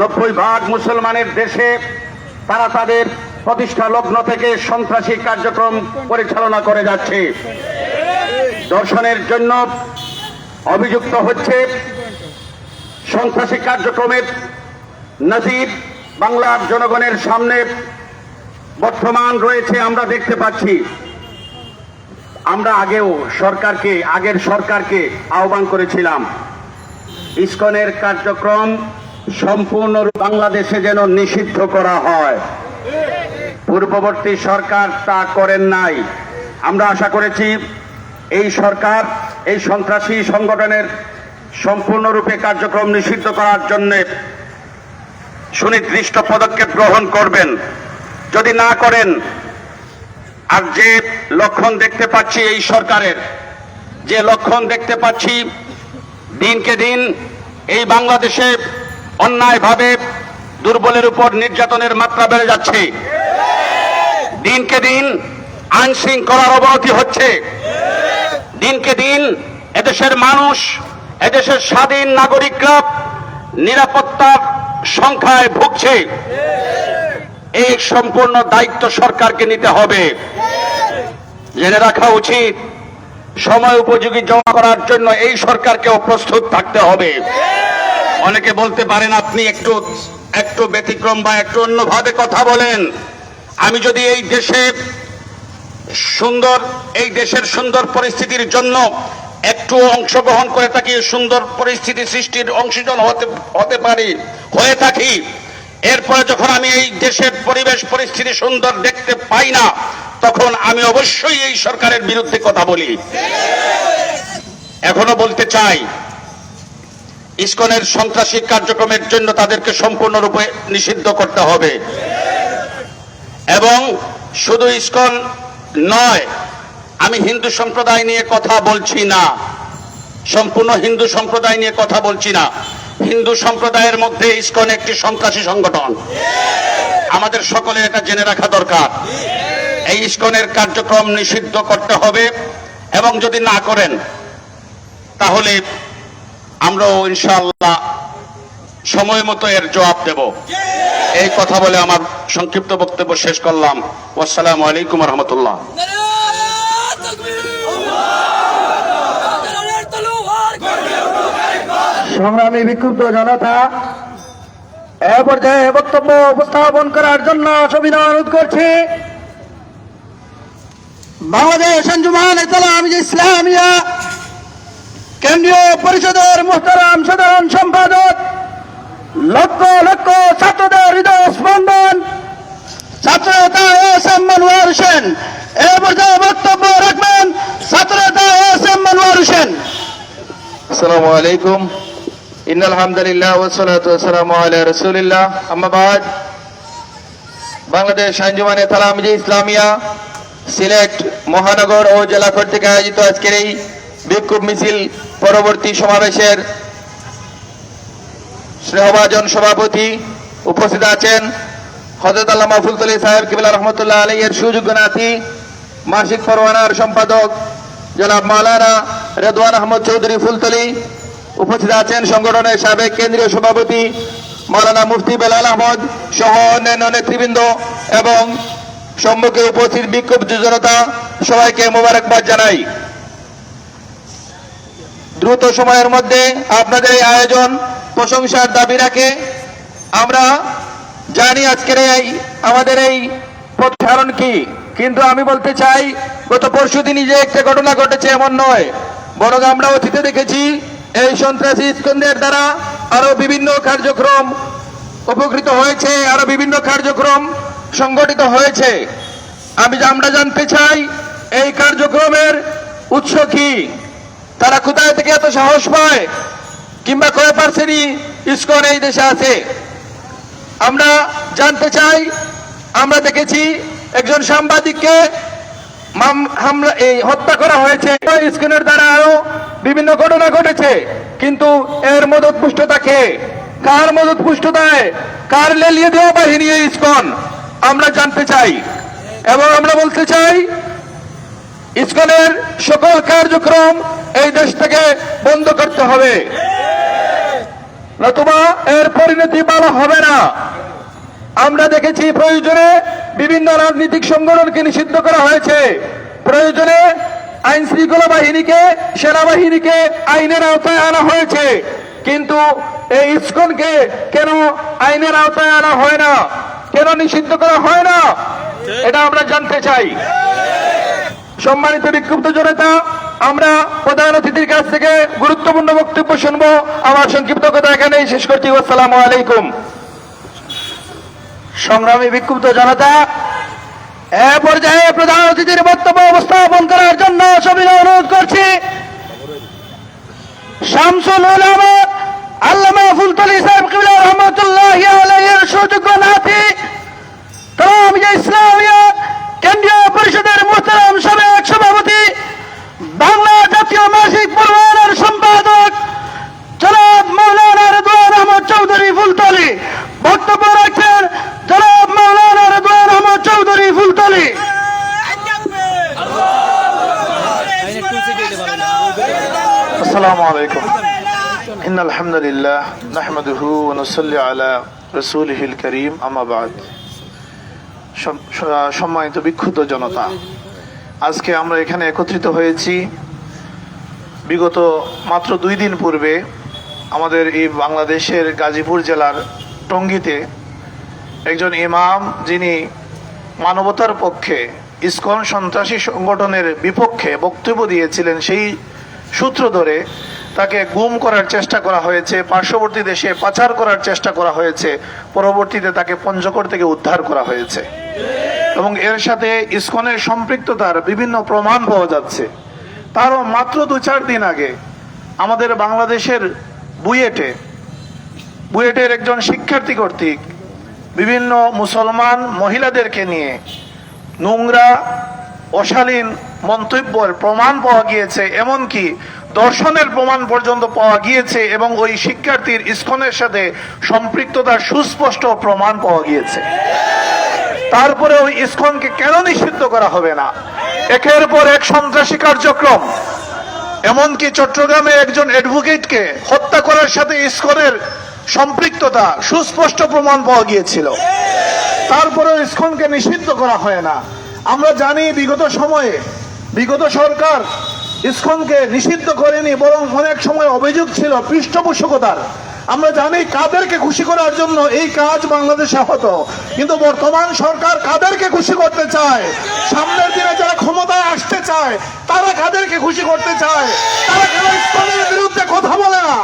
নব্বই ভাগ মুসলমানের দেশে তারা তাদের প্রতিষ্ঠা লগ্ন থেকে সন্ত্রাসী কার্যক্রম পরিচালনা করে যাচ্ছে। দর্শনের জন্য অভিযুক্ত হচ্ছে সন্ত্রাসী কার্যক্রমের নজির বাংলার জনগণের সামনে। বর্তমান রয়েছে, আমরা দেখতে পাচ্ছি। আমরা আগেও সরকারকে, আগের সরকারকে আহ্বান করেছিলাম। ইসকনের কার্যক্রম সম্পূর্ণ বাংলাদেশে যেন নিষিদ্ধ করা হয়। পূর্ববর্তী সরকার তা করেন নাই। আমরা আশা করেছি এই সরকার, এই সন্ত্রাসী সংগঠনের সম্পূর্ণরূপে কার্যক্রম নিষিদ্ধ করার জন্য সুনির্দিষ্ট পদক্ষেপ গ্রহণ করবেন। যদি না করেন, আর যে লক্ষণ দেখতে পাচ্ছি এই সরকারের, যে লক্ষণ দেখতে পাচ্ছি দিনকে দিন এই বাংলাদেশে অন্যায়ভাবে দুর্বলের উপর নির্যাতনের মাত্রা বেড়ে যাচ্ছে। দিনকে দিন আইন শৃঙ্খলার অবনতি হচ্ছে। দিনকে দিন এদেশের মানুষ, এদেশের স্বাধীন নাগরিকরা নিরাপত্তার সংখ্যায় ভুগছে। এই সম্পূর্ণ দায়িত্ব সরকারকে নিতে হবে। জেনে রাখা উচিত, সময় উপযোগী জমা করার জন্য এই সরকারকেও প্রস্তুত থাকতে হবে। অনেকে বলতে পারেন, আপনি একটু একটু ব্যতিক্রম বা একটু অন্যভাবে কথা বলেন। আমি যদি এই দেশে সুন্দর, এই দেশের সুন্দর পরিস্থিতির জন্য একটু অংশগ্রহণ করে থাকি, সুন্দর পরিস্থিতি সৃষ্টির অংশীজন হতে হতে পারি, হয়ে থাকি, এরপরে যখন আমি এই দেশের পরিবেশ, পরিস্থিতি সুন্দর দেখতে পাই না, তখন আমি অবশ্যই এই সরকারের বিরুদ্ধে কথা বলি। এখনও বলতে চাই ইসকনের সন্ত্রাসী কার্যক্রমের জন্য তাদেরকে সম্পূর্ণরূপে নিষিদ্ধ করতে হবে। এবং শুধু ইসকন নয়, আমি হিন্দু সম্প্রদায় নিয়ে কথা বলছি না। সম্পূর্ণ হিন্দু সম্প্রদায় নিয়ে কথা বলছি না। হিন্দু সম্প্রদায়ের মধ্যে ইসকন একটি সন্ত্রাসী সংগঠন। আমাদের সকলে এটা জেনে রাখা দরকার। এই ইসকনের কার্যক্রম নিষিদ্ধ করতে হবে এবং যদি না করেন, তাহলে আমরাও ইনশাআল্লাহ সময় মতো এর জবাব দেব। এই কথা বলে আমার সংক্ষিপ্ত বক্তব্য শেষ করলাম। আসসালামু আলাইকুম রহমতুল্লাহ। সংগ্রামী বিক্ষুব্ধ জনতা, এ পর্যায়ে বক্তব্য উপস্থাপন করার জন্য সুবিধা অনুরোধ করছি। বাংলাদেশ আঞ্জুমান ইসলাম ইসলামিয়া কেন্দ্রীয় পরিষদের মোহতারাম সাধারণ সম্পাদক, লক্ষ লক্ষ ছাত্রদের হৃদয় স্পন্দন ছাত্রনেতা এস এম মনোয়ার হোসেন। এ পর্যায়ে বক্তব্য রাখবেন ছাত্রনেতা এস এম মনোয়ার হোসেন। আসসালামু আলাইকুম। ইন আলহামদুলিল্লাহ ওসলাত ওসালাম আল্লাহ রসুলিল্লাহ। আহমাবাদ বাংলাদেশ আঞ্জুমানে তালামিজি ইসলামিয়া সিলেট মহানগর ও জেলা কর্তৃক আয়োজিত আজকের এই বিক্ষোভ মিছিল পরবর্তী সমাবেশের স্নেহভাজন সভাপতি উপস্থিত আছেন। হজরত আল্লামা ফুলতলি সাহেব কিবলা রহমতুল্লাহ আলী এর সুযোগ্য নাতি, মাসিক পরওয়ানার সম্পাদক জনাব মাওলানা রেদওয়ান আহমদ চৌধুরী ফুলতলি উপস্থিত আছেন। সংগঠনের সাবেক কেন্দ্রীয় সভাপতি মাওলানা মুফতি বেলাল আহমদ সহ অন্যান্য নেতৃবৃন্দ এবং সম্মুখে উপস্থিত বিক্ষোভ জনতা সবাইকে মোবারকবাদ জানাই। দ্রুত সময়ের মধ্যে আপনাদের এই আয়োজন প্রশংসার দাবি রাখে। আমরা জানি আজকের এই, আমাদের এই প্রতিহারণ কি, কিন্তু আমি বলতে চাই, গত পরশু দিনই যে একটা ঘটনা ঘটেছে এমন নয়, বরং আমরা অতীতে দেখেছি, এই সন্ত্রাসী স্কন্দের দ্বারা আরও বিভিন্ন কার্যক্রম উপকৃত হয়েছে, আরও বিভিন্ন কার্যক্রম সংগঠিত হয়েছে। আমি, আমরা জানতে চাই, এই কার্যক্রমের উৎস কি? তারা কোথায় থেকে এত সাহস পায়? কিংবা কয় পার্সেন্টই ইস্কন এই দেশে আছে? আমরা জানতে চাই, আমরা দেখেছি একজন সাংবাদিককে হামলা, এই হত্যা করা হয়েছে। ইস্কনের দ্বারা আরও বিভিন্ন ঘটনা ঘটেছে, কিন্তু এর মদত পুষ্টতা কে? কার মদত পুষ্টতায় কার লেলিয়ে দেওয়া বাহিনী ইস্কন? আমরা জানতে চাই। এবং আমরা বলতে চাই ইসকনের সকল কার্যক্রম এই দেশ থেকে বন্ধ করতে হবে। নতুবা এর পরিণতি ভালো হবে না। আমরা দেখেছি প্রয়োজনে বিভিন্ন রাজনৈতিক সংগঠনকে নিষিদ্ধ করা হয়েছে। প্রয়োজনে আইন শৃঙ্খলা বাহিনীকে, সেনাবাহিনীকে আইনের আওতায় আনা হয়েছে। কিন্তু এই ইস্কনকে কেন আইনের আওতায় আনা হয় না? কেন নিষিদ্ধ করা হয় না? এটা আমরা জানতে চাই। সম্মানিত বিক্ষুব্ধ জনতা, আমরা প্রধান অতিথির কাছ থেকে গুরুত্বপূর্ণ বক্তব্য শুনব। আমার সংক্ষিপ্ত কথা এখানেই শেষ করছি। আসসালামু আলাইকুম। সংগ্রামী বিক্ষুব্ধ জনতা, এ পর্যায়ে প্রধান অতিথির বক্তব্য উপস্থাপন করার জন্য সবিনয় অনুরোধ করছি। শামসুল উলামা, আল্লামা ফুলতলি সাহেব কিবলা রহমতুল্লাহ আলাইহির সুযোগ্য নাতি তাম ইসলামিয়া কেন্দ্রীয় পরিষদের মোহতারাম সাবেক সভাপতি, বাংলা জাতীয় মাসিক পরিবারের সম্পাদক জনাব মৌলানা রেদুয়ান আহমদ চৌধুরী ফুলতলি। বক্তব্য রাখছেন জনাব মৌলানা রেদুয়ান আহমদ চৌধুরী ফুলতলি। আসসালামু আলাইকুম ইন আলহামদুলিল্লাহ নাহমাদুহু ওয়া নুসাল্লি আলা রাসূলিহিল কারীম, আম্মা বা'দ। সম্মানিত বিক্ষুব্ধ জনতা, আজকে আমরা এখানে একত্রিত হয়েছি। বিগত মাত্র দুই দিন পূর্বে আমাদের এই বাংলাদেশের গাজীপুর জেলার টঙ্গীতে একজন ইমাম যিনি মানবতার পক্ষে, ইসকন সন্ত্রাসী সংগঠনের বিপক্ষে বক্তব্য দিয়েছিলেন সেই সূত্র ধরে তাকে গুম করার চেষ্টা করা হয়েছে, পার্শ্ববর্তী দেশে পাচার করার চেষ্টা করা হয়েছে, পরবর্তীতে তাকে পঞ্চগড় থেকে উদ্ধার করা হয়েছে। এবং এর সাথে ইসকনের সম্পৃক্ততার বিভিন্ন প্রমাণ পাওয়া যাচ্ছে। তারও মাত্র দু চার দিন আগে আমাদের বাংলাদেশের বুয়েটে, বুয়েটের একজন শিক্ষার্থী কর্তৃক বিভিন্ন মুসলমান মহিলাদেরকে নিয়ে নোংরা, অশালীন মন্তব্যের প্রমাণ পাওয়া গিয়েছে, এমনকি দর্শনের প্রমাণ পর্যন্ত পাওয়া গিয়েছে এবং ওই শিক্ষার্থীর ইস্কনের সাথে সম্পৃক্ততার সুস্পষ্ট প্রমাণ পাওয়া গিয়েছে। তারপরে ওই ইস্কনকে কেন নিষিদ্ধ করা হবে না? একের পর এক সন্ত্রাসী কার্যক্রম। এমনকি চট্টগ্রামে একজন অ্যাডভোকেটকে হত্যা করার সাথে ইস্কনের সম্পৃক্ততা সুস্পষ্ট প্রমাণ পাওয়া গিয়েছিল। তারপরেও ইস্কনকে নিষিদ্ধ করা হয় না। আমরা জানি বিগত সময়ে বিগত সরকার ইস্কনকে নিষিদ্ধ করেনি, বরং অনেক সময় অভিযোগ ছিল পৃষ্ঠপোষকতার। আমরা জানি কাদেরকে খুশি করার জন্য এই কাজ বাংলাদেশে হতো কিন্তু বর্তমান সরকার কাদেরকে খুশি করতে চায়? সামনের দিনে যারা ক্ষমতায় আসতে চায়, তারা কাদেরকে খুশি করতে চায়? তারা কেন ইসলামের বিরুদ্ধে কথা বলে না?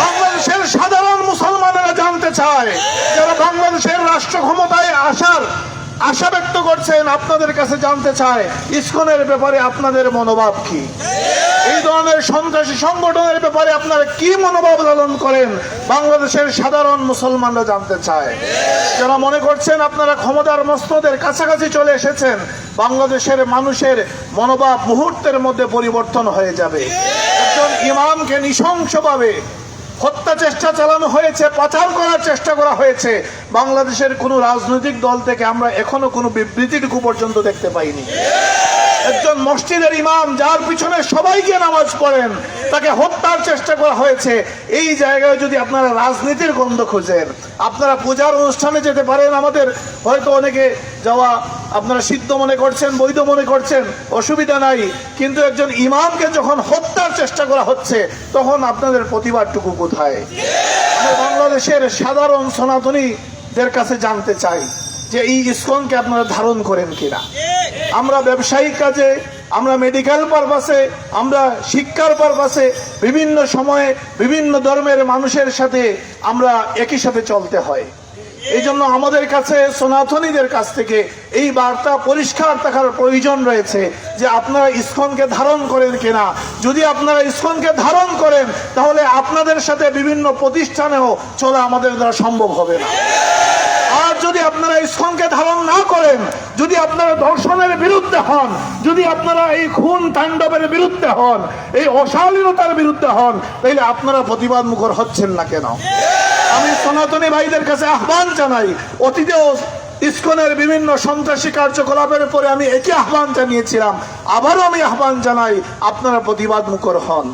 বাংলাদেশের সাধারণ মুসলমানেরা জানতে চায় যারা বাংলাদেশের রাষ্ট্র ক্ষমতায় আসার আশা ব্যক্ত করছেন, আপনাদের কাছে জানতে চায়, ইসকনের ব্যাপারে আপনাদের মনোভাব কি? এই ধরনের সন্ত্রাসী সংগঠনের ব্যাপারে আপনারা কি মনোভাব লালন করেন? বাংলাদেশের সাধারণ মুসলমানরা জানতে চায়। যারা মনে করছেন আপনারা ক্ষমতার মস্তদের কাছাকাছি চলে এসেছেন, বাংলাদেশের মানুষের মনোভাব মুহূর্তের মধ্যে পরিবর্তন হয়ে যাবে। একজন ইমামকে নৃশংসভাবে হত্যা চেষ্টা চালানো হয়েছে, পাচার করার চেষ্টা করা হয়েছে। বাংলাদেশের কোনো রাজনৈতিক দল থেকে আমরা এখনও কোনো বিবৃতিটুকু পর্যন্ত দেখতে পাইনি। একজন মসজিদের ইমাম যার পিছনে সবাই গিয়ে নামাজ পড়েন, তাকে হত্যার চেষ্টা করা হয়েছে। এই জায়গায় যদি আপনারা রাজনীতির গন্ধ খুঁজেন, আপনারা পূজার অনুষ্ঠানে যেতে পারেন আমাদের। হয়তো অনেকে যাওয়া আপনারা সিদ্ধ মনে করছেন, বৈধ মনে করছেন, অসুবিধা নাই। কিন্তু একজন ইমামকে যখন হত্যার চেষ্টা করা হচ্ছে, তখন আপনাদের প্রতিবাদটুকু কোথায়? বাংলাদেশের সাধারণ সনাতনীদের কাছে জানতে চাই যে এই ইস্কনকে আপনারা ধারণ করেন কিনা। আমরা ব্যবসায়িক কাজে, আমরা মেডিকেল পারপাসে আমরা শিক্ষার পারপাসে বিভিন্ন সময়ে বিভিন্ন ধর্মের মানুষের সাথে আমরা একই সাথে চলতে হয়। এই জন্য আমাদের কাছে সনাতনীদের কাছ থেকে এই বার্তা পরিষ্কার থাকার প্রয়োজন রয়েছে যে আপনারা ইস্কনকে ধারণ করেন কিনা। যদি আপনারা ইস্কনকে ধারণ করেন, তাহলে আপনাদের সাথে বিভিন্ন প্রতিষ্ঠানেও চলা আমাদের দ্বারা সম্ভব হবে না। যদি আপনারা ইসলামকে ধারণ না করেন, যদি আপনারা ধর্ষণের বিরুদ্ধে হন, যদি আপনারা এই খুন তাণ্ডবের বিরুদ্ধে হন, এই অশালীনতার বিরুদ্ধে হন তাহলে আপনারা প্রতিবাদ মুখর হচ্ছেন না কেন? আমি সনাতনী ভাইদের কাছে আহ্বান জানাই, অতীতেও ইস্কনের বিভিন্ন সন্ত্রাসী কার্যকলাপের পরে আমি একই আহ্বান জানিয়েছিলাম, আবারও আমি আহ্বান জানাই, আপনারা প্রতিবাদ মুখর হন।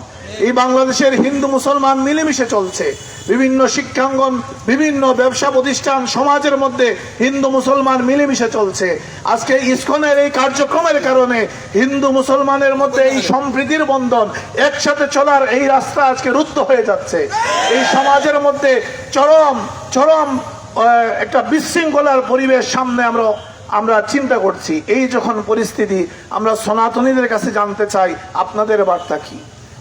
এই বাংলাদেশের হিন্দু মুসলমান মিলেমিশে চলছে। বিভিন্ন শিক্ষাঙ্গন, বিভিন্ন ব্যবসা প্রতিষ্ঠান সমাজের মধ্যে হিন্দু মুসলমান মিলেমিশে চলছে। আজকে ইসকনের এই কার্যক্রমের কারণে হিন্দু মুসলমানের মধ্যে এই সম্প্রীতির বন্ধন একসাথে চলার এই রাস্তা আজকে রুদ্ধ হয়ে যাচ্ছে। এই সমাজের মধ্যে চরম চরম একটা বিশৃঙ্খলার পরিবেশ সামনে আমরা আমরা চিন্তা করছি। এই যখন পরিস্থিতি, আমরা সনাতনীদের কাছে জানতে চাই, আপনাদের বার্তা কি?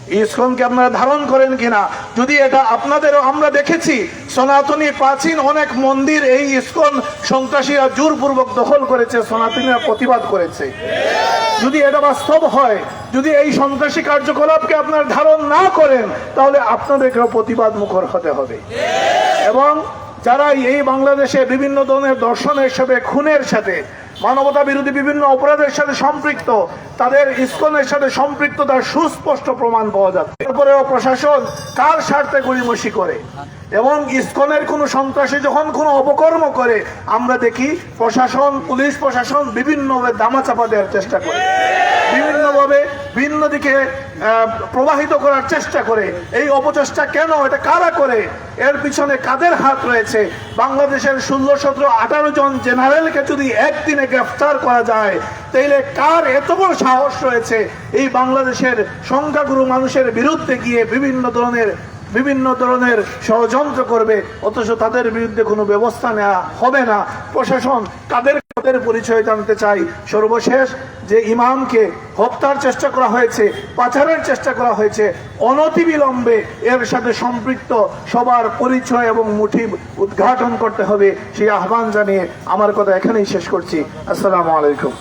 ইস্কনকে আপনারা ধারণ করেন কিনা? যদি এটা আপনাদেরও আমরা দেখেছি, সনাতনী প্রাচীন অনেক মন্দির এই ইস্কন সন্ত্রাসীরা জোরপূর্বক দখল করেছে, সনাতনীরা প্রতিবাদ করেছে। যদি এটা বাস্তব হয়, যদি এই সন্ত্রাসী কার্যকলাপকে আপনার ধারণ না করেন, তাহলে আপনাদেরকেও প্রতিবাদ মুখর হতে হবে। এবং যারা এই বাংলাদেশে বিভিন্ন ধরনের দর্শনের সাথে খুনের সাথে মানবতা বিরোধী বিভিন্ন অপরাধের সাথে সম্পৃক্ত, তাদের ইস্কনের সাথে সম্পৃক্ততার সুস্পষ্ট প্রমাণ পাওয়া যাচ্ছে। তারপরেও প্রশাসন কার স্বার্থে গড়িমসি করে? এবং ইস্কনের কোনো সন্ত্রাসী যখন কোনো অপকর্ম করে, আমরা দেখি প্রশাসন, পুলিশ প্রশাসন বিভিন্নভাবে দামাচাপা দেওয়ার চেষ্টা করে। বিভিন্নভাবে ভিন্ন দিকে প্রবাহিত করার চেষ্টা করে। এই অপচেষ্টা কেন? এটা কারা করে? এর পিছনে কাদের হাত রয়েছে? বাংলাদেশের ষোলো, সতেরো, আঠারো জন জেনারেলকে যদি একদিনে গ্রেফতার করা যায়, তাইলে কার এত বড় সাহস রয়েছে? এই বাংলাদেশের সংখ্যাগুরু মানুষের বিরুদ্ধে গিয়ে বিভিন্ন ধরনের বিভিন্ন ধরনের ষড়যন্ত্র করবে, অথচ তাদের বিরুদ্ধে কোনো ব্যবস্থা নেওয়া হবে না। প্রশাসন কাদের পরিচয় জানতে চাই। সর্বশেষ যে ইমামকে হত্যার চেষ্টা করা হয়েছে, পাচারের চেষ্টা করা হয়েছে, অনতিবিলম্বে এর সাথে সম্পৃক্ত সবার পরিচয় এবং মুঠি উদ্ঘাটন করতে হবে সেই আহ্বান জানিয়ে আমার কথা এখানেই শেষ করছি। আসসালামু আলাইকুম।